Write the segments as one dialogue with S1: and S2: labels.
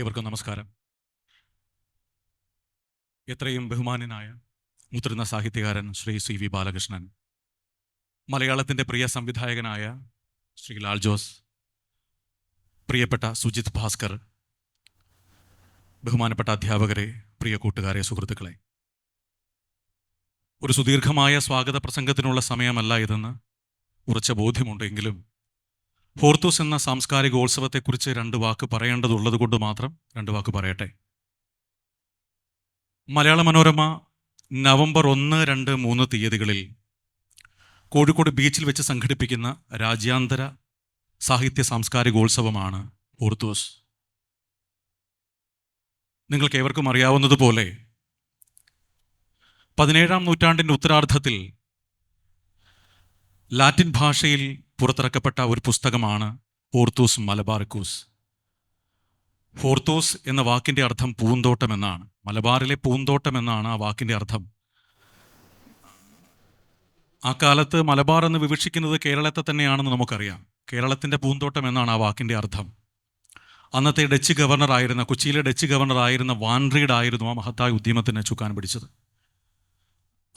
S1: ഏവർക്കും നമസ്കാരം. എത്രയും ബഹുമാനനായ മുതിർന്ന സാഹിത്യകാരൻ ശ്രീ സി വി ബാലകൃഷ്ണൻ മലയാളത്തിന്റെ പ്രിയ സംവിധായകനായ ശ്രീ ലാൽ ജോസ് പ്രിയപ്പെട്ട സുജിത് ഭാസ്കർ ബഹുമാനപ്പെട്ട അധ്യാപകരെ പ്രിയ കൂട്ടുകാരെ സുഹൃത്തുക്കളെ. ഒരു സുദീർഘമായ സ്വാഗത പ്രസംഗത്തിനുള്ള സമയമല്ല ഇതെന്ന് ഉറച്ച ബോധ്യമുണ്ടെങ്കിലും ഹോർത്തൂസ് എന്ന സാംസ്കാരികോത്സവത്തെക്കുറിച്ച് രണ്ട് വാക്ക് പറയേണ്ടതുള്ളത് കൊണ്ട് മാത്രം രണ്ട് വാക്ക് പറയട്ടെ. മലയാള മനോരമ നവംബർ ഒന്ന് രണ്ട് മൂന്ന് തീയതികളിൽ കോഴിക്കോട് ബീച്ചിൽ വെച്ച് സംഘടിപ്പിക്കുന്ന രാജ്യാന്തര സാഹിത്യ സാംസ്കാരികോത്സവമാണ് ഹോർത്തൂസ് നിങ്ങൾക്ക് ഏവർക്കും അറിയാവുന്നതുപോലെ പതിനേഴാം നൂറ്റാണ്ടിന്റെ ഉത്തരാർദ്ധത്തിൽ ലാറ്റിൻ ഭാഷയിൽ പുറത്തിറക്കപ്പെട്ട ഒരു പുസ്തകമാണ് ഹോർത്തൂസ് മലബാർക്കൂസ്. ഹോർത്തൂസ് എന്ന വാക്കിന്റെ അർത്ഥം പൂന്തോട്ടം എന്നാണ്. മലബാറിലെ പൂന്തോട്ടം എന്നാണ് ആ വാക്കിന്റെ അർത്ഥം. ആ കാലത്ത് മലബാർ എന്ന് വിവക്ഷിക്കുന്നത് കേരളത്തെ തന്നെയാണെന്ന് നമുക്കറിയാം. കേരളത്തിന്റെ പൂന്തോട്ടം എന്നാണ് ആ വാക്കിന്റെ അർത്ഥം. അന്നത്തെ ഡച്ച് ഗവർണർ ആയിരുന്ന കൊച്ചിയിലെ ഡച്ച് ഗവർണർ ആയിരുന്ന വാൻറീഡ് ആയിരുന്നു ആ മഹത്തായ ഉദ്യമത്തിന് ചുക്കാൻ പിടിച്ചത്.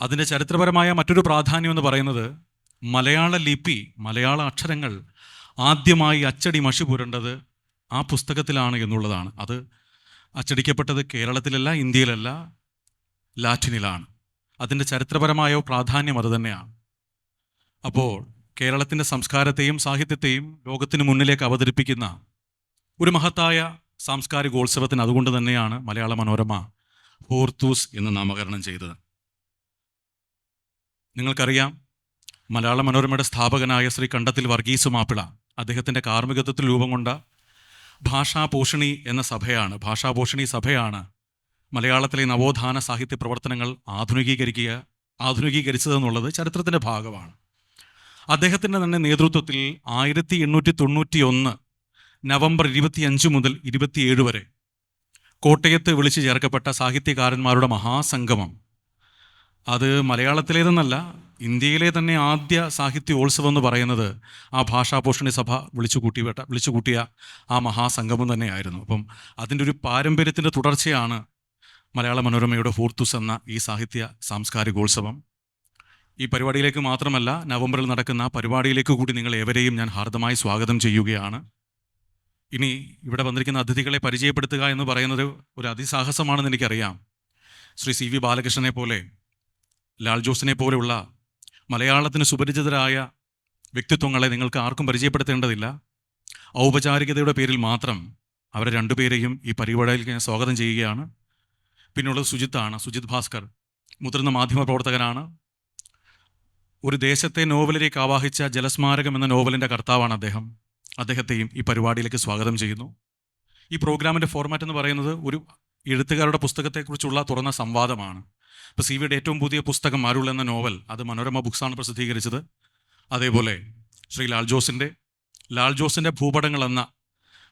S1: അതിന്റെ ചരിത്രപരമായ മറ്റൊരു പ്രാധാന്യം എന്ന് പറയുന്നത് മലയാള ലിപി മലയാള അക്ഷരങ്ങൾ ആദ്യമായി അച്ചടി മഷി പുരണ്ടത് ആ പുസ്തകത്തിലാണ് എന്നുള്ളതാണ്. അത് അച്ചടിക്കപ്പെട്ടത് കേരളത്തിലല്ല ഇന്ത്യയിലല്ല ലാറ്റിനിലാണ്. അതിന്റെ ചരിത്രപരമായോ പ്രാധാന്യം അത് തന്നെയാണ്. അപ്പോൾ കേരളത്തിന്റെ സംസ്കാരത്തെയും സാഹിത്യത്തെയും ലോകത്തിന് മുന്നിലേക്ക് അവതരിപ്പിക്കുന്ന ഒരു മഹത്തായ സാംസ്കാരികോത്സവത്തിന് അതുകൊണ്ട് തന്നെയാണ് മലയാള മനോരമ ഹോർത്തൂസ് എന്ന് നാമകരണം ചെയ്തത്. നിങ്ങൾക്കറിയാം മലയാള മനോരമയുടെ സ്ഥാപകനായ ശ്രീ കണ്ടത്തിൽ വർഗീസ് മാപ്പിള അദ്ദേഹത്തിന്റെ കാർമ്മികത്വത്തിൽ രൂപം കൊണ്ട ഭാഷാപോഷിണി എന്ന സഭയാണ് ഭാഷാപോഷിണി സഭയാണ് മലയാളത്തിലെ നവോത്ഥാന സാഹിത്യ പ്രവർത്തനങ്ങൾ ആധുനികീകരിക്കുക ആധുനികീകരിച്ചതെന്നുള്ളത് ചരിത്രത്തിന്റെ ഭാഗമാണ്. അദ്ദേഹത്തിന്റെ തന്നെ നേതൃത്വത്തിൽ ആയിരത്തി എണ്ണൂറ്റി തൊണ്ണൂറ്റി ഒന്ന് നവംബർ ഇരുപത്തിയഞ്ച് മുതൽ ഇരുപത്തിയേഴ് വരെ കോട്ടയത്ത് വിളിച്ചു ചേർക്കപ്പെട്ട സാഹിത്യകാരന്മാരുടെ മഹാസംഗമം. അത് മലയാളത്തിലേതെന്നല്ല ഇന്ത്യയിലെ തന്നെ ആദ്യ സാഹിത്യോത്സവം എന്ന് പറയുന്നത് ആ ഭാഷാപോഷണി സഭ വിളിച്ചു കൂട്ടിവിട്ട വിളിച്ചു കൂട്ടിയ ആ മഹാസംഗമം തന്നെയായിരുന്നു. അപ്പം അതിന്റെ ഒരു പാരമ്പര്യത്തിന്റെ തുടർച്ചയാണ് മലയാള മനോരമയുടെ ഹൂർത്തുസ് എന്ന ഈ സാഹിത്യ സാംസ്കാരികോത്സവം. ഈ പരിപാടിയിലേക്ക് മാത്രമല്ല നവംബറിൽ നടക്കുന്ന പരിപാടിയിലേക്ക് കൂടി നിങ്ങൾ ഏവരെയും ഞാൻ ഹാർദമായി സ്വാഗതം ചെയ്യുകയാണ്. ഇനി ഇവിടെ വന്നിരിക്കുന്ന അതിഥികളെ പരിചയപ്പെടുത്തുക എന്ന് പറയുന്നത് ഒരു അതിസാഹസമാണെന്ന് എനിക്കറിയാം. ശ്രീ സി വി ബാലകൃഷ്ണനെ പോലെ ലാൽ ജോസിനെ പോലെയുള്ള മലയാളത്തിന് സുപരിചിതരായ വ്യക്തിത്വങ്ങളെ നിങ്ങൾക്ക് ആർക്കും പരിചയപ്പെടുത്തേണ്ടതില്ല. ഔപചാരികതയുടെ പേരിൽ മാത്രം അവരെ രണ്ടുപേരെയും ഈ പരിപാടിയിൽ ഞാൻ സ്വാഗതം ചെയ്യുകയാണ്. പിന്നുള്ളത് സുജിത്താണ്. സുജിത് ഭാസ്കർ മുതിർന്ന മാധ്യമ പ്രവർത്തകനാണ്. ഒരു ദേശത്തെ നോവലിലേക്ക് ആവാഹിച്ച ജലസ്മാരകം എന്ന നോവലിന്റെ കർത്താവാണ് അദ്ദേഹം. അദ്ദേഹത്തെയും ഈ പരിപാടിയിലേക്ക് സ്വാഗതം ചെയ്യുന്നു. ഈ പ്രോഗ്രാമിന്റെ ഫോർമാറ്റ് എന്ന് പറയുന്നത് ഒരു എഴുത്തുകാരുടെ പുസ്തകത്തെക്കുറിച്ചുള്ള തുറന്ന സംവാദമാണ്. ഇപ്പോൾ സി വിയുടെ ഏറ്റവും പുതിയ പുസ്തകം അരുൾ എന്ന നോവൽ അത് മനോരമ ബുക്സാണ് പ്രസിദ്ധീകരിച്ചത്. അതേപോലെ ശ്രീ ലാൽ ജോസിന്റെ ലാൽ ജോസിന്റെ ഭൂപടങ്ങൾ എന്ന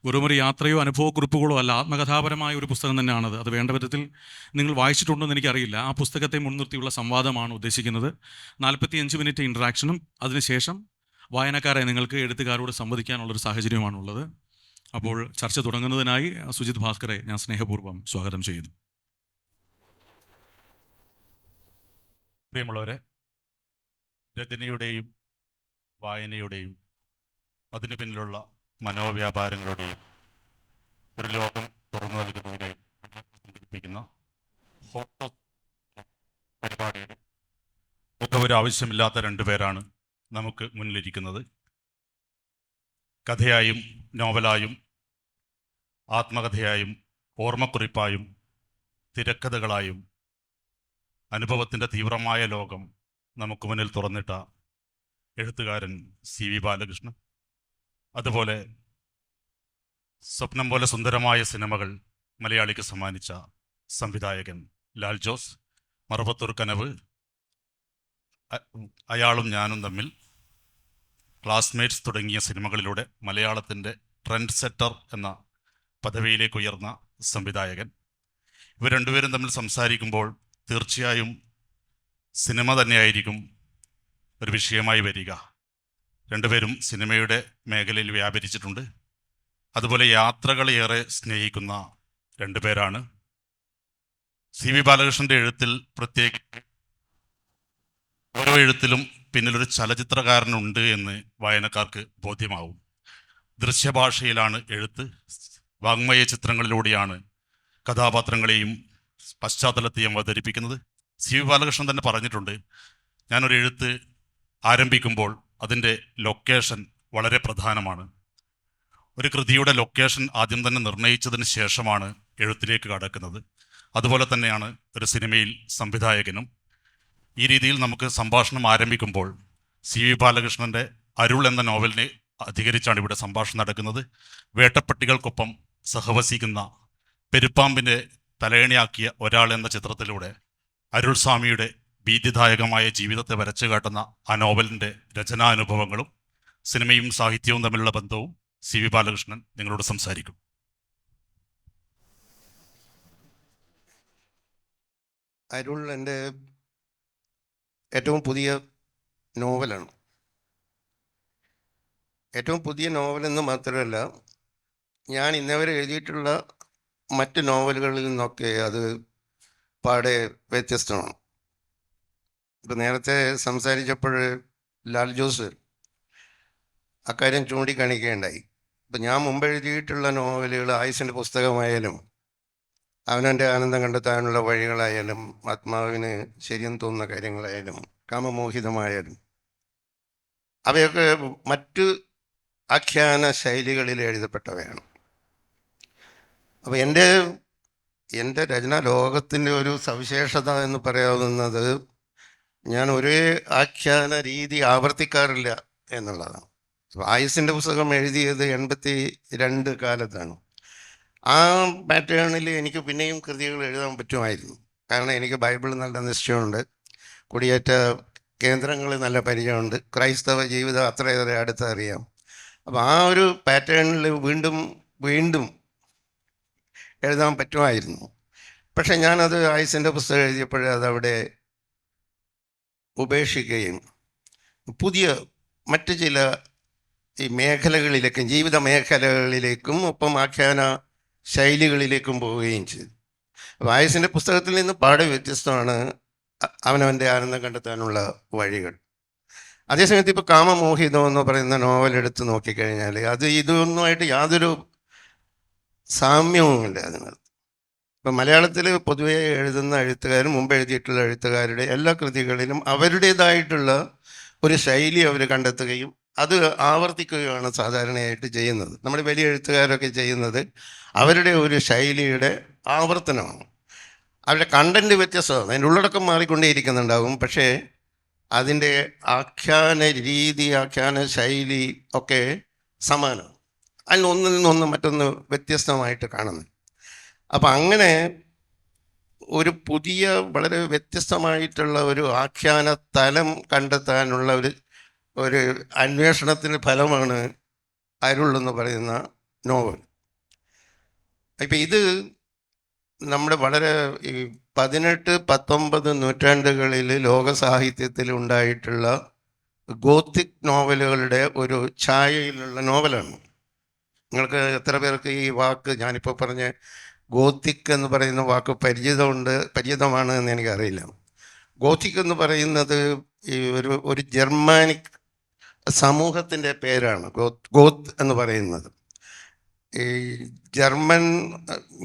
S1: വെറുമൊരു യാത്രയോ അനുഭവക്കുറിപ്പുകളോ അല്ല ആത്മകഥാപരമായ ഒരു പുസ്തകം തന്നെയാണത്. അത് വേണ്ട വിധത്തിൽ നിങ്ങൾ വായിച്ചിട്ടുണ്ടോ എന്ന് എനിക്കറിയില്ല. ആ പുസ്തകത്തെ മുൻനിർത്തിയുള്ള സംവാദമാണ് ഉദ്ദേശിക്കുന്നത്. നാൽപ്പത്തിയഞ്ച് മിനിറ്റ് ഇൻട്രാക്ഷനും അതിനുശേഷം വായനക്കാരെ നിങ്ങൾക്ക് എഴുത്തുകാരോട് സംവദിക്കാനുള്ളൊരു സാഹചര്യമാണുള്ളത്. അപ്പോൾ ചർച്ച തുടങ്ങുന്നതിനായി സുജിത് ഭാസ്കറെ ഞാൻ സ്നേഹപൂർവം സ്വാഗതം ചെയ്യുന്നു.
S2: പ്രിയമുള്ളവരെ രചനയുടെയും വായനയുടെയും അതിനു പിന്നിലുള്ള മനോവ്യാപാരങ്ങളുടെയും ഒരു ലോകം തുറന്നു നൽകുന്നതിനെയും പരിപാടിയുടെ ഒരു ആവശ്യമില്ലാത്ത രണ്ടുപേരാണ് നമുക്ക് മുന്നിലിരിക്കുന്നത്. കഥയായും നോവലായും ആത്മകഥയായും ഓർമ്മക്കുറിപ്പായും തിരക്കഥകളായും അനുഭവത്തിന്റെ തീവ്രമായ ലോകം നമുക്ക് മുന്നിൽ തുറന്നിട്ട എഴുത്തുകാരൻ സി വി ബാലകൃഷ്ണൻ. അതുപോലെ സ്വപ്നം പോലെ സുന്ദരമായ സിനിമകൾ മലയാളിക്ക് സമ്മാനിച്ച സംവിധായകൻ ലാൽ ജോസ് മറുപത്തൂർ കനവ് അയാളും ഞാനും തമ്മിൽ ക്ലാസ്മേറ്റ്സ് തുടങ്ങിയ സിനിമകളിലൂടെ മലയാളത്തിന്റെ ട്രെൻഡ് സെറ്റർ എന്ന പദവിയിലേക്ക് ഉയർന്ന സംവിധായകൻ. ഇവർ രണ്ടുപേരും തമ്മിൽ സംസാരിക്കുമ്പോൾ തീർച്ചയായും സിനിമ തന്നെയായിരിക്കും ഒരു വിഷയമായി വരിക. രണ്ടുപേരും സിനിമയുടെ മേഖലയിൽ വ്യാപരിച്ചിട്ടുണ്ട്. അതുപോലെ യാത്രകളേറെ സ്നേഹിക്കുന്ന രണ്ടുപേരാണ്. സി വി ബാലകൃഷ്ണന്റെ എഴുത്തിൽ പ്രത്യേക ഓരോ എഴുത്തിലും പിന്നിലൊരു ചലച്ചിത്രകാരനുണ്ട് എന്ന് വായനക്കാർക്ക് ബോധ്യമാവും. ദൃശ്യഭാഷയിലാണ് എഴുത്ത്. വാങ്മയ ചിത്രങ്ങളിലൂടെയാണ് കഥാപാത്രങ്ങളെയും പശ്ചാത്തലത്തെയും അവതരിപ്പിക്കുന്നത്. സി വി ബാലകൃഷ്ണൻ തന്നെ പറഞ്ഞിട്ടുണ്ട്. ഞാനൊരു എഴുത്ത് ആരംഭിക്കുമ്പോൾ അതിന്റെ ലൊക്കേഷൻ വളരെ പ്രധാനമാണ്. ഒരു കൃതിയുടെ ലൊക്കേഷൻ ആദ്യം തന്നെ നിർണയിച്ചതിന് ശേഷമാണ് എഴുത്തിലേക്ക് കടക്കുന്നത്. അതുപോലെ തന്നെയാണ് ഒരു സിനിമയിൽ സംവിധായകനും. ഈ രീതിയിൽ നമുക്ക് സംഭാഷണം ആരംഭിക്കുമ്പോൾ സി വി ബാലകൃഷ്ണന്റെ അരുൾ എന്ന നോവലിനെ അധികരിച്ചാണ് ഇവിടെ സംഭാഷണം നടക്കുന്നത്. വേട്ടപ്പട്ടികൾക്കൊപ്പം സഹവസിക്കുന്ന പെരുപ്പാമ്പിനെ തലയണിയാക്കിയ ഒരാൾ എന്ന ചിത്രത്തിലൂടെ അരുൾ സ്വാമിയുടെ ഭീതിദായകമായ ജീവിതത്തെ വരച്ചു കാട്ടുന്ന ആ നോവലിന്റെ രചനാനുഭവങ്ങളും സിനിമയും സാഹിത്യവും തമ്മിലുള്ള ബന്ധവും സി വി ബാലകൃഷ്ണൻ നിങ്ങളോട് സംസാരിക്കും.
S3: അരുൾ എന്റെ ഏറ്റവും പുതിയ നോവലാണ്. ഏറ്റവും പുതിയ നോവലെന്ന് മാത്രമല്ല ഞാൻ ഇന്നവരെ എഴുതിയിട്ടുള്ള മറ്റ് നോവലുകളിൽ നിന്നൊക്കെ അത് പാടെ വ്യത്യസ്തമാണ്. ഇപ്പം നേരത്തെ സംസാരിച്ചപ്പോൾ ലാൽ ജോസ് അക്കാര്യം ചൂണ്ടിക്കാണിക്കുകയുണ്ടായി. ഇപ്പം ഞാൻ മുമ്പ് എഴുതിയിട്ടുള്ള നോവലുകൾ ആയുസിന്റെ പുസ്തകമായാലും അവനവന്റെ ആനന്ദം കണ്ടെത്താനുള്ള വഴികളായാലും ആത്മാവിന് ശരിയെന്ന് തോന്നുന്ന കാര്യങ്ങളായാലും കാമമോഹിതമായാലും അവയൊക്കെ മറ്റ് ആഖ്യാന ശൈലികളിൽ എഴുതപ്പെട്ടവയാണ്. അപ്പോൾ എന്റെ എന്റെ രചന ലോകത്തിന്റെ ഒരു സവിശേഷത എന്ന് പറയാവുന്നത് ഞാൻ ഒരേ ആഖ്യാന രീതി ആവർത്തിക്കാറില്ല എന്നുള്ളതാണ്. ആയുസിന്റെ പുസ്തകം എഴുതിയത് എൺപത്തി രണ്ട് കാലത്താണ്. ആ പാറ്റേണിൽ എനിക്ക് പിന്നെയും കൃതികൾ എഴുതാൻ പറ്റുമായിരുന്നു. കാരണം എനിക്ക് ബൈബിൾ നല്ല നിശ്ചയമുണ്ട്. കുടിയേറ്റ കേന്ദ്രങ്ങളിൽ നല്ല പരിചയമുണ്ട്. ക്രൈസ്തവ ജീവിതം അത്രയേറെ അടുത്തറിയാം. അപ്പോൾ ആ ഒരു പാറ്റേണിൽ വീണ്ടും വീണ്ടും എഴുതാൻ പറ്റുമായിരുന്നു. പക്ഷെ ഞാനത് ആയുസിന്റെ പുസ്തകം എഴുതിയപ്പോൾ അതവിടെ ഉപേക്ഷിക്കുകയും പുതിയ മറ്റു ചില ഈ മേഖലകളിലേക്കും ജീവിത മേഖലകളിലേക്കും ഒപ്പം ആഖ്യാന ശൈലികളിലേക്കും പോവുകയും ചെയ്തു. വായസിന്റെ പുസ്തകത്തിൽ നിന്ന് പാടെ വ്യത്യസ്തമാണ് അവനവന്റെ ആനന്ദം കണ്ടെത്താനുള്ള വഴികൾ. അതേസമയത്ത് ഇപ്പോൾ കാമമോഹിതം എന്ന് പറയുന്ന നോവൽ എടുത്ത് നോക്കിക്കഴിഞ്ഞാൽ അത് ഇതൊന്നുമായിട്ട് യാതൊരു സാമ്യവുമില്ല അതിനകത്ത്. ഇപ്പം മലയാളത്തിൽ പൊതുവെ എഴുതുന്ന എഴുത്തുകാരും മുമ്പ് എഴുതിയിട്ടുള്ള എഴുത്തുകാരുടെ എല്ലാ കൃതികളിലും അവരുടേതായിട്ടുള്ള ഒരു ശൈലി അവർ കണ്ടെത്തുകയും അത് ആവർത്തിക്കുകയാണ് സാധാരണയായിട്ട് ചെയ്യുന്നത്. നമ്മുടെ വലിയ എഴുത്തുകാരൊക്കെ ചെയ്യുന്നത് അവരുടെ ഒരു ശൈലിയുടെ ആവർത്തനമാണ്. അവരുടെ കണ്ടന്റ് വ്യത്യസ്തമാണ് അതിന്റെ ഉള്ളടക്കം മാറിക്കൊണ്ടേയിരിക്കുന്നുണ്ടാകും പക്ഷേ അതിന്റെ ആഖ്യാന രീതി ആഖ്യാന ശൈലി ഒക്കെ സമാനമാണ്. അതിൽ ഒന്നിൽ നിന്നൊന്ന് മറ്റൊന്ന് വ്യത്യസ്തമായിട്ട് കാണുന്നു. അപ്പം അങ്ങനെ ഒരു പുതിയ വളരെ വ്യത്യസ്തമായിട്ടുള്ള ഒരു ആഖ്യാന തലം കണ്ടെത്താനുള്ള ഒരു ഒരു അന്വേഷണത്തിന് ഫലമാണ് അരുൾ എന്ന് പറയുന്ന നോവൽ. ഇപ്പം ഇത് നമ്മുടെ വളരെ ഈ പതിനെട്ട് പത്തൊമ്പത് നൂറ്റാണ്ടുകളിൽ ലോക സാഹിത്യത്തിൽ ഉണ്ടായിട്ടുള്ള ഗോത്തിക് നോവലുകളുടെ ഒരു ഛായയിലുള്ള നോവലാണ്. നിങ്ങൾക്ക് എത്ര പേർക്ക് ഈ വാക്ക് ഞാനിപ്പോൾ പറഞ്ഞ ഗോത്തിക് എന്ന് പറയുന്ന വാക്ക് പരിചിതമുണ്ട് പരിചിതമാണ് എന്ന് എനിക്കറിയില്ല. ഗോത്തിക് എന്ന് പറയുന്നത് ഈ ഒരു ഒരു ജർമാനിക് സമൂഹത്തിന്റെ പേരാണ് ഗോത്ത് ഗോത്ത് എന്ന് പറയുന്നത്. ഈ ജർമ്മൻ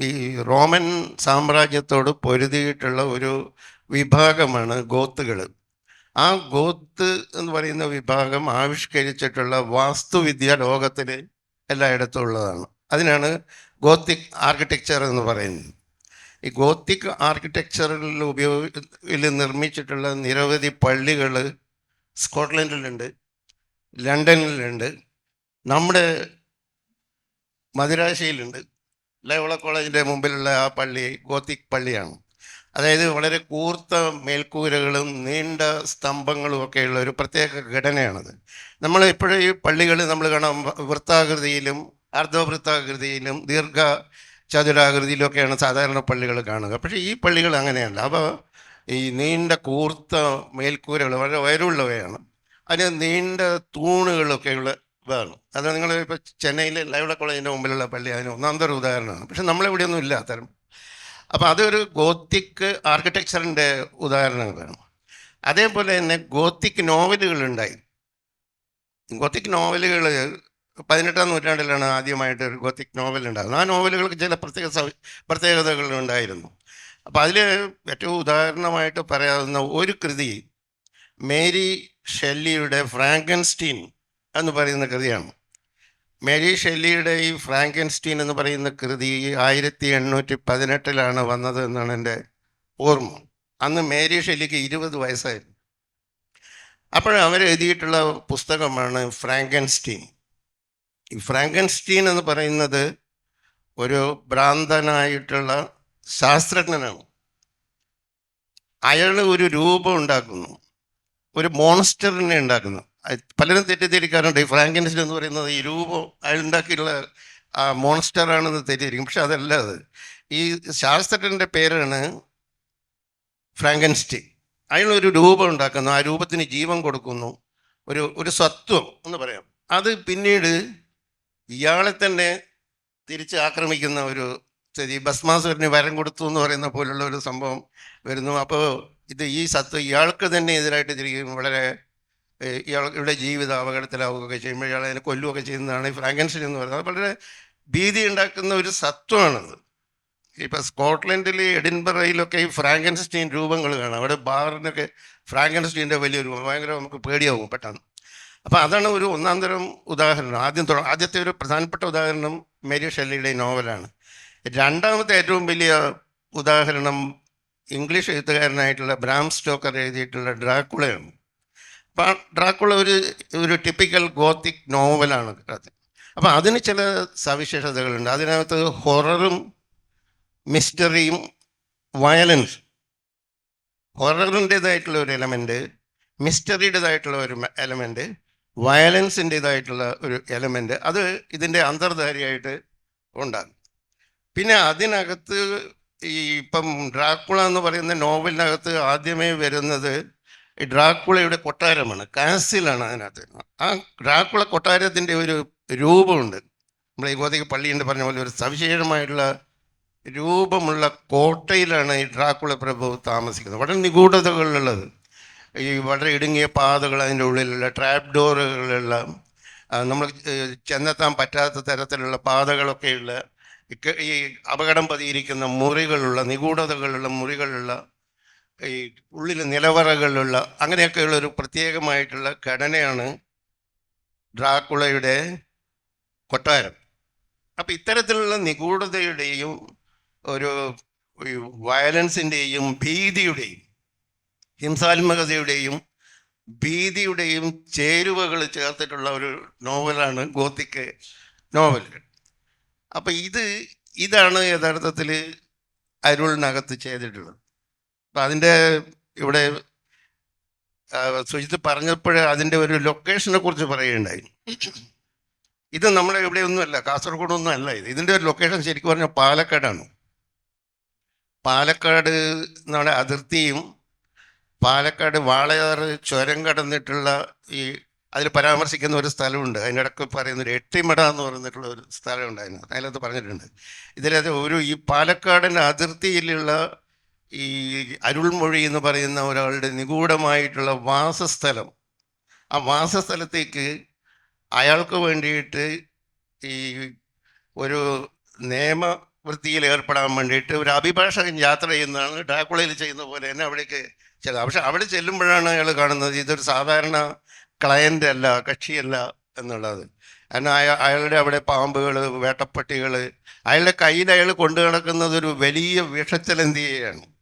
S3: ഈ റോമൻ സാമ്രാജ്യത്തോട് പൊരുതിയിട്ടുള്ള ഒരു വിഭാഗമാണ് ഗോത്തുകൾ ആ ഗോത്ത് എന്ന് പറയുന്ന വിഭാഗം ആവിഷ്കരിച്ചിട്ടുള്ള വാസ്തുവിദ്യ ലോകത്തിൽ എല്ലായിടത്തും ഉള്ളതാണ്. അതിനാണ് ഗോത്തിക് ആർക്കിടെക്ചർ എന്ന് പറയുന്നത്. ഈ ഗോത്തിക് ആർക്കിടെക്ചറിൽ ഉപയോഗ നിർമ്മിച്ചിട്ടുള്ള നിരവധി പള്ളികൾ സ്കോട്ട്ലൻഡിലുണ്ട് ലണ്ടനിലുണ്ട് നമ്മുടെ മദിരാശിയിലുണ്ട്. ലൈവള കോളേജിന്റെ മുമ്പിലുള്ള ആ പള്ളി ഗോത്തിക് പള്ളിയാണ്. അതായത് വളരെ കൂർത്ത മേൽക്കൂരകളും നീണ്ട സ്തംഭങ്ങളും ഒക്കെയുള്ള ഒരു പ്രത്യേക ഘടനയാണത്. നമ്മൾ ഇപ്പോഴും ഈ പള്ളികൾ നമ്മൾ കാണാം വൃത്താകൃതിയിലും അർദ്ധവൃത്താകൃതിയിലും ദീർഘ ചതുരാകൃതിയിലൊക്കെയാണ് സാധാരണ പള്ളികൾ കാണുക. പക്ഷേ ഈ പള്ളികൾ അങ്ങനെയല്ല. അപ്പോൾ ഈ നീണ്ട കൂർത്ത മേൽക്കൂരകൾ വളരെ ഉയരമുള്ളവയാണ്. അതിന് നീണ്ട തൂണുകളൊക്കെയുള്ള ഇതാണ്. അത് നിങ്ങൾ ഇപ്പോൾ ചെന്നൈയിലെ ലൈവള കോളേജിന്റെ മുമ്പിലുള്ള പള്ളി. അതിന് ഒന്നാമതൊരു ഉദാഹരണമാണ്. പക്ഷെ നമ്മളിവിടെയൊന്നും ഇല്ല അത്തരം അപ്പോൾ അതൊരു ഗോത്തിക് ആർക്കിടെക്ചറിന്റെ ഉദാഹരണങ്ങളാണ് അതേപോലെ തന്നെ ഗോത്തിക് നോവലുകളുണ്ടായി ഗോത്തിക് നോവലുകൾ പതിനെട്ടാം നൂറ്റാണ്ടിലാണ് ആദ്യമായിട്ട് ഒരു ഗോത്തിക് നോവൽ ഉണ്ടാകുന്നത് ആ നോവലുകൾക്ക് ചില പ്രത്യേക പ്രത്യേകതകൾ ഉണ്ടായിരുന്നു. അപ്പോൾ അതിൽ ഏറ്റവും ഉദാഹരണമായിട്ട് പറയാവുന്ന ഒരു കൃതി മേരി ഷെല്ലിയുടെ ഫ്രാങ്കൻസ്റ്റീൻ എന്ന് പറയുന്ന കൃതിയാണ്. മേരി ഷെല്ലിയുടെ ഈ ഫ്രാങ്കൻസ്റ്റീൻ എന്ന് പറയുന്ന കൃതി ആയിരത്തി എണ്ണൂറ്റി പതിനെട്ടിലാണ് വന്നത് എന്നാണ് എന്റെ ഓർമ്മ. അന്ന് മേരി ഷെല്ലിക്ക് ഇരുപത് വയസ്സായിരുന്നു. അപ്പോൾ അവരെഴുതിയിട്ടുള്ള പുസ്തകമാണ് ഫ്രാങ്കൻസ്റ്റീൻ. ഈ ഫ്രാങ്കൻസ്റ്റീൻ എന്ന് പറയുന്നത് ഒരു ഭ്രാന്തനായിട്ടുള്ള ശാസ്ത്രജ്ഞനാണ്. അയാൾ ഒരു രൂപം ഉണ്ടാക്കുന്നു. ഒരു മോൺസ്റ്ററിനെ ഉണ്ടാക്കുന്നു. പലരും തെറ്റിദ്ധരിക്കാറുണ്ട്. ഈ ഫ്രാങ്കൻസ്റ്റീൻ എന്ന് പറയുന്നത് ഈ രൂപം അയാൾ ആ ആ മോൺസ്റ്ററാണെന്ന് തെറ്റിദ്ധരിക്കും. പക്ഷെ അതല്ല അത്. ഈ ശാസ്ത്രജ്ഞന്റെ പേരാണ് ഫ്രാങ്കൻസ്റ്റീൻ. അയാളൊരു രൂപം ഉണ്ടാക്കുന്നു. ആ രൂപത്തിന് ജീവൻ കൊടുക്കുന്നു. ഒരു ഒരു സത്വം എന്ന് പറയാം. അത് പിന്നീട് ഇയാളെ തന്നെ തിരിച്ച് ആക്രമിക്കുന്ന ഒരു സ്ഥിതി. ഭസ്മാസുരന് വരം കൊടുത്തു എന്ന് പറയുന്ന പോലുള്ള ഒരു സംഭവം വരുന്നു. അപ്പോൾ ഇത് ഈ സത്വം ഇയാൾക്ക് തന്നെ എതിരായിട്ട് തിരികെ വളരെ ഇയാളുടെ ജീവിതം അപകടത്തിലാവുകയൊക്കെ ചെയ്യുമ്പോൾ ഇയാളെ അതിനെ കൊല്ലുകയൊക്കെ ചെയ്യുന്നതാണ് ഈ ഫ്രാങ്കൻസിൻ എന്ന് പറയുന്നത്. വളരെ ഭീതി ഉണ്ടാക്കുന്ന ഒരു സത്വമാണത്. ഇപ്പം സ്കോട്ട്ലൻഡിൽ എഡിൻബറയിലൊക്കെ ഈ ഫ്രാങ്കൻസ്റ്റീൻ രൂപങ്ങൾ കാണാം. അവിടെ ബാറിനൊക്കെ ഫ്രാങ്കൻസ്റ്റീന്റെ വലിയ രൂപം. ഭയങ്കര നമുക്ക് പേടിയാവും പെട്ടെന്ന്. അപ്പം അതാണ് ഒരു ഒന്നാം തരം ഉദാഹരണം. ആദ്യം തുടങ്ങും ആദ്യത്തെ ഒരു പ്രധാനപ്പെട്ട ഉദാഹരണം മേരി ഷെല്ലിയുടെ നോവലാണ്. രണ്ടാമത്തെ ഏറ്റവും വലിയ ഉദാഹരണം ഇംഗ്ലീഷ് എഴുത്തുകാരനായിട്ടുള്ള ബ്രാം സ്റ്റോക്കർ എഴുതിയിട്ടുള്ള ഡ്രാക്കുളയാണ്. ഡ്രാക്കുള ഒരു ഒരു ടിപ്പിക്കൽ ഗോത്തിക് നോവലാണ് അത്. അപ്പം അതിന് ചില സവിശേഷതകളുണ്ട്. അതിനകത്ത് ഹൊററും മിസ്റ്ററിയും വയലൻസ് ഹൊററിന്റേതായിട്ടുള്ള ഒരു എലമെന്റ് മിസ്റ്ററിയുടേതായിട്ടുള്ള ഒരു എലമെന്റ് വയലൻസിന്റേതായിട്ടുള്ള ഒരു എലമെന്റ് അത് ഇതിന്റെ അന്തർധാരിയായിട്ട് ഉണ്ടാകും. പിന്നെ അതിനകത്ത് ഈ ഇപ്പം ഡ്രാക്കുള എന്ന് പറയുന്ന നോവലിനകത്ത് ആദ്യമേ വരുന്നത് ഡ്രാക്കുളയുടെ കൊട്ടാരമാണ്. കാസിലാണ് അതിനകത്ത്. ആ ഡ്രാക്കുള കൊട്ടാരത്തിന്റെ ഒരു രൂപമുണ്ട്. നമ്മളെ ഈ ഗോതിക പള്ളിയുണ്ട് പറഞ്ഞ പോലെ ഒരു സവിശേഷമായിട്ടുള്ള രൂപമുള്ള കോട്ടയിലാണ് ഈ ഡ്രാക്കുള പ്രഭു താമസിക്കുന്നത്. വളരെ നിഗൂഢതകളുള്ളത് ഈ വളരെ ഇടുങ്ങിയ പാതകൾ അതിന്റെ ഉള്ളിലുള്ള ട്രാപ്പ് ഡോറുകളുള്ള നമ്മൾ ചെന്നെത്താൻ പറ്റാത്ത തരത്തിലുള്ള പാതകളൊക്കെയുള്ള ഈ അപകടം പതിയിരിക്കുന്ന മുറികളുള്ള നിഗൂഢതകളുള്ള മുറികളുള്ള ഈ ഉള്ളിൽ നിലവറകളുള്ള അങ്ങനെയൊക്കെയുള്ള ഒരു പ്രത്യേകമായിട്ടുള്ള ഘടനയാണ് ഡ്രാക്കുളയുടെ കൊട്ടാരം. അപ്പം ഇത്തരത്തിലുള്ള നിഗൂഢതയുടെയും ഒരു വയലൻസിന്റെയും ഭീതിയുടെയും ഹിംസാത്മകതയുടെയും ഭീതിയുടെയും ചേരുവകൾ ചേർത്തിട്ടുള്ള ഒരു നോവലാണ് ഗോത്തിക്ക് നോവലുകൾ അപ്പം ഇത് ഇതാണ് യഥാർത്ഥത്തിൽ അരുളിനകത്ത് ചെയ്തിട്ടുള്ളത്. അപ്പം അതിന്റെ ഇവിടെ സുജിത്ത് പറഞ്ഞപ്പോൾ അതിന്റെ ഒരു ലൊക്കേഷനെ കുറിച്ച് പറയുകയുണ്ടായി. ഇത് നമ്മുടെ ഇവിടെയൊന്നുമല്ല കാസർഗോഡൊന്നും അല്ല ഇത്. ഇതിന്റെ ഒരു ലൊക്കേഷൻ ശരിക്കും പറഞ്ഞാൽ പാലക്കാടാണ്. പാലക്കാട് നമ്മുടെ അതിർത്തിയും പാലക്കാട് വാളയാർ ചുരം കടന്നിട്ടുള്ള ഈ അതിൽ പരാമർശിക്കുന്ന ഒരു സ്ഥലമുണ്ട്. അതിന്റെ ഇടയ്ക്ക് പറയുന്ന ഒരു എട്ടിമട എന്ന് പറഞ്ഞിട്ടുള്ള ഒരു സ്ഥലമുണ്ട് അതിനകത്ത് പറഞ്ഞിട്ടുണ്ട്. ഇതിലത് ഒരു ഈ പാലക്കാടിന്റെ അതിർത്തിയിലുള്ള ഈ അരുൾമൊഴി എന്ന് പറയുന്ന ഒരാളുടെ നിഗൂഢമായിട്ടുള്ള വാസസ്ഥലം. ആ വാസസ്ഥലത്തേക്ക് അയാൾക്ക് വേണ്ടിയിട്ട് ഈ ഒരു നിയമവൃത്തിയിൽ ഏർപ്പെടാൻ വേണ്ടിയിട്ട് ഒരു അഭിഭാഷകൻ യാത്ര ചെയ്യുന്നതാണ്. ഡാക്കുളയിൽ ചെയ്യുന്ന പോലെ തന്നെ അവിടേക്ക് ചെല്ലുക. പക്ഷെ അവിടെ ചെല്ലുമ്പോഴാണ് അയാൾ കാണുന്നത് ഇതൊരു സാധാരണ ക്ലയന്റ് അല്ല കക്ഷിയല്ല എന്നുള്ളത്. കാരണം അയാ അയാളുടെ അവിടെ പാമ്പുകൾ വേട്ടപ്പട്ടികൾ അയാളുടെ കയ്യിൽ അയാൾ കൊണ്ടു നടക്കുന്നത് ഒരു വലിയ വിഷച്ചലന്തിയെയാണ്.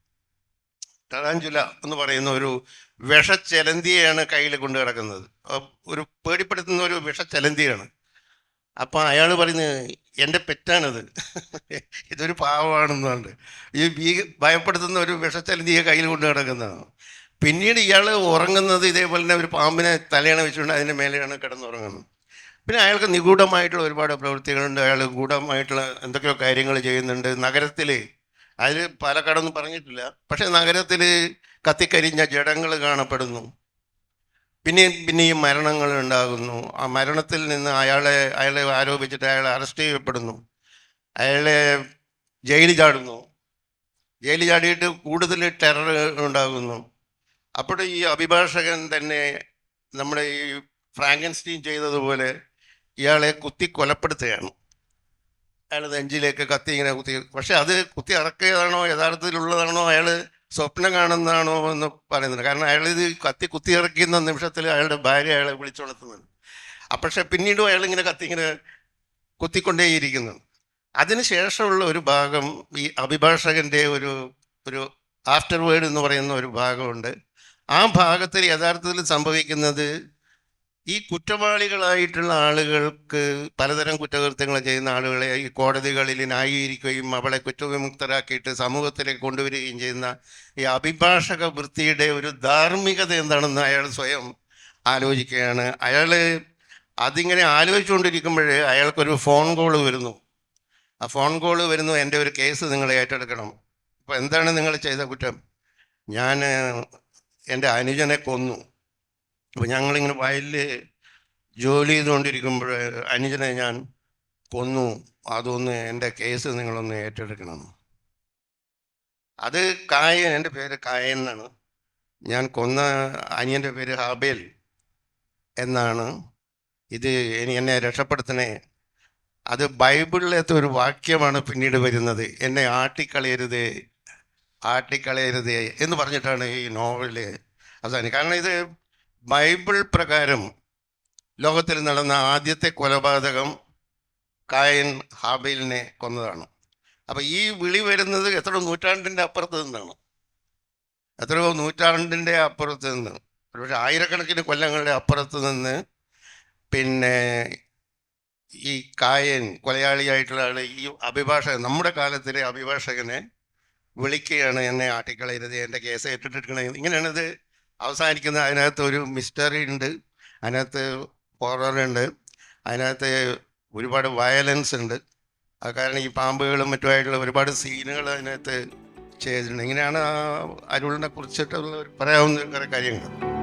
S3: ടറാഞ്ചുല എന്ന് പറയുന്ന ഒരു വിഷച്ചലന്തിയാണ് കയ്യിൽ കൊണ്ടു കിടക്കുന്നത്. ഒരു പേടിപ്പെടുത്തുന്ന ഒരു വിഷച്ചലന്തിയാണ്. അപ്പം അയാൾ പറയുന്നത് എന്റെ പെറ്റാണിത്. ഇതൊരു പാവമാണെന്നുണ്ട് ഈ ഭീ ഭയപ്പെടുത്തുന്ന ഒരു വിഷച്ചലന്തിയെ കയ്യിൽ കൊണ്ട് കിടക്കുന്നതാണ്. പിന്നീട് ഇയാൾ ഉറങ്ങുന്നത് ഇതേപോലെ തന്നെ ഒരു പാമ്പിനെ തലയാണ് വെച്ചുകൊണ്ട് അതിന്റെ മേലെയാണ് കിടന്നുറങ്ങുന്നത്. പിന്നെ അയാൾക്ക് നിഗൂഢമായിട്ടുള്ള ഒരുപാട് പ്രവൃത്തികളുണ്ട്. അയാൾ ഗൂഢമായിട്ടുള്ള എന്തൊക്കെയോ കാര്യങ്ങൾ ചെയ്യുന്നുണ്ട്. നഗരത്തിൽ അതിൽ പാലക്കാടൊന്നും പറഞ്ഞിട്ടില്ല. പക്ഷെ നഗരത്തിൽ കത്തിക്കരിഞ്ഞ ജഡങ്ങൾ കാണപ്പെടുന്നു. പിന്നെയും പിന്നെയും മരണങ്ങൾ ഉണ്ടാകുന്നു. ആ മരണത്തിൽ നിന്ന് അയാളെ അയാളെ ആരോപിച്ചിട്ട് അയാളെ അറസ്റ്റ് ചെയ്യപ്പെടുന്നു. അയാളെ ജയിലിൽ ചാടുന്നു. ജയിലിൽ ചാടിയിട്ട് കൂടുതൽ ടെറർ ഉണ്ടാകുന്നു. അപ്പോൾ ഈ അഭിഭാഷകൻ തന്നെ നമ്മുടെ ഈ ഫ്രാങ്കൻസ്റ്റീൻ ചെയ്തതുപോലെ ഇയാളെ കുത്തി കൊലപ്പെടുത്തുകയാണ് അയാൾ നെഞ്ചിലേക്ക് കത്തി ഇങ്ങനെ കുത്തി. പക്ഷെ അത് കുത്തി ഇറക്കിയതാണോ യഥാർത്ഥത്തിലുള്ളതാണോ അയാൾ സ്വപ്നം കാണുന്നതാണോ എന്ന് പറയുന്നുണ്ട് കാരണം അയാൾ ഇത് കത്തി കുത്തി ഇറക്കുന്ന നിമിഷത്തിൽ അയാളുടെ ഭാര്യ അയാളെ വിളിച്ചുണർത്തുന്നുണ്ട്. പക്ഷെ പിന്നീടും അയാൾ ഇങ്ങനെ കത്തി ഇങ്ങനെ കുത്തിക്കൊണ്ടേയിരിക്കുന്നു. അതിന് ശേഷമുള്ള ഒരു ഭാഗം ഈ അഭിഭാഷകന്റെ ഒരു ഒരു ആഫ്റ്റർ വേർഡ് എന്ന് പറയുന്ന ഒരു ഭാഗമുണ്ട്. ആ ഭാഗത്തിൽ യഥാർത്ഥത്തിൽ സംഭവിക്കുന്നത് ഈ കുറ്റവാളികളായിട്ടുള്ള ആളുകൾക്ക് പലതരം കുറ്റകൃത്യങ്ങൾ ചെയ്യുന്ന ആളുകളെ ഈ കോടതികളിൽ ന്യായീകരിക്കുകയും അവളെ കുറ്റവിമുക്തരാക്കിയിട്ട് സമൂഹത്തിലേക്ക് കൊണ്ടുവരികയും ചെയ്യുന്ന ഈ അഭിഭാഷക വൃത്തിയുടെ ഒരു ധാർമ്മികത എന്താണെന്ന് അയാൾ സ്വയം ആലോചിക്കുകയാണ്. അയാൾ അതിങ്ങനെ ആലോചിച്ചുകൊണ്ടിരിക്കുമ്പോൾ അയാൾക്കൊരു ഫോൺ കോൾ വരുന്നു. ആ ഫോൺ കോൾ വരുന്നു എന്റെ ഒരു കേസ് നിങ്ങൾ ഏറ്റെടുക്കണം. അപ്പോൾ എന്താണ് നിങ്ങൾ ചെയ്ത കുറ്റം? ഞാൻ എന്റെ അനുജനെ കൊന്നു. അപ്പോൾ ഞങ്ങളിങ്ങനെ വയലിൽ ജോലി ചെയ്തുകൊണ്ടിരിക്കുമ്പോൾ അനുജനെ ഞാൻ കൊന്നു. അതൊന്ന് എന്റെ കേസ് നിങ്ങളൊന്ന് ഏറ്റെടുക്കണം. അത് കായൻ എന്റെ പേര് കായൻ എന്നാണ്. ഞാൻ കൊന്ന അനിയന്റെ പേര് ഹബേൽ എന്നാണ്. ഇത് ഇനി എന്നെ രക്ഷപ്പെടുത്തണേ. അത് ബൈബിളിലത്തെ ഒരു വാക്യമാണ് പിന്നീട് വരുന്നത്. എന്നെ ആട്ടിക്കളയരുത് ആട്ടിക്കളയരുത് എന്ന് പറഞ്ഞിട്ടാണ് ഈ നോവൽ അവസാനം കാരണം ഇത് ബൈബിൾ പ്രകാരം ലോകത്തിൽ നടന്ന ആദ്യത്തെ കൊലപാതകം കായൻ ഹാബേലിനെ കൊന്നതാണ്. അപ്പം ഈ വിളി വരുന്നത് എത്ര നൂറ്റാണ്ടിന്റെ അപ്പുറത്ത് നിന്നാണ്. എത്രയോ നൂറ്റാണ്ടിന്റെ അപ്പുറത്ത് നിന്ന്. ഒരുപക്ഷെ ആയിരക്കണക്കിന് കൊല്ലങ്ങളുടെ അപ്പുറത്ത് നിന്ന് പിന്നെ ഈ കായൻ കൊലയാളിയായിട്ടുള്ള ആൾ ഈ അഭിഭാഷകൻ നമ്മുടെ കാലത്തിലെ അഭിഭാഷകനെ വിളിക്കുകയാണ് എന്നെ ആട്ടിക്കളയരുത് എന്റെ കേസ് ഏറ്റിട്ടെടുക്കണേ ഇങ്ങനെയാണ് ഇത് അവസാനിക്കുന്നത് അതിനകത്ത് ഒരു മിസ്റ്ററി ഉണ്ട്. അതിനകത്ത് ഉണ്ട്. അതിനകത്ത് ഒരുപാട് വയലൻസ് ഉണ്ട്. അത് കാരണം ഈ പാമ്പുകളും മറ്റുമായിട്ടുള്ള ഒരുപാട് സീനുകൾ അതിനകത്ത് ചെയ്തിട്ടുണ്ട്. ഇങ്ങനെയാണ് ആ അരുളിനെ കുറിച്ചിട്ടുള്ള പറയാവുന്ന കുറേ കാര്യങ്ങൾ.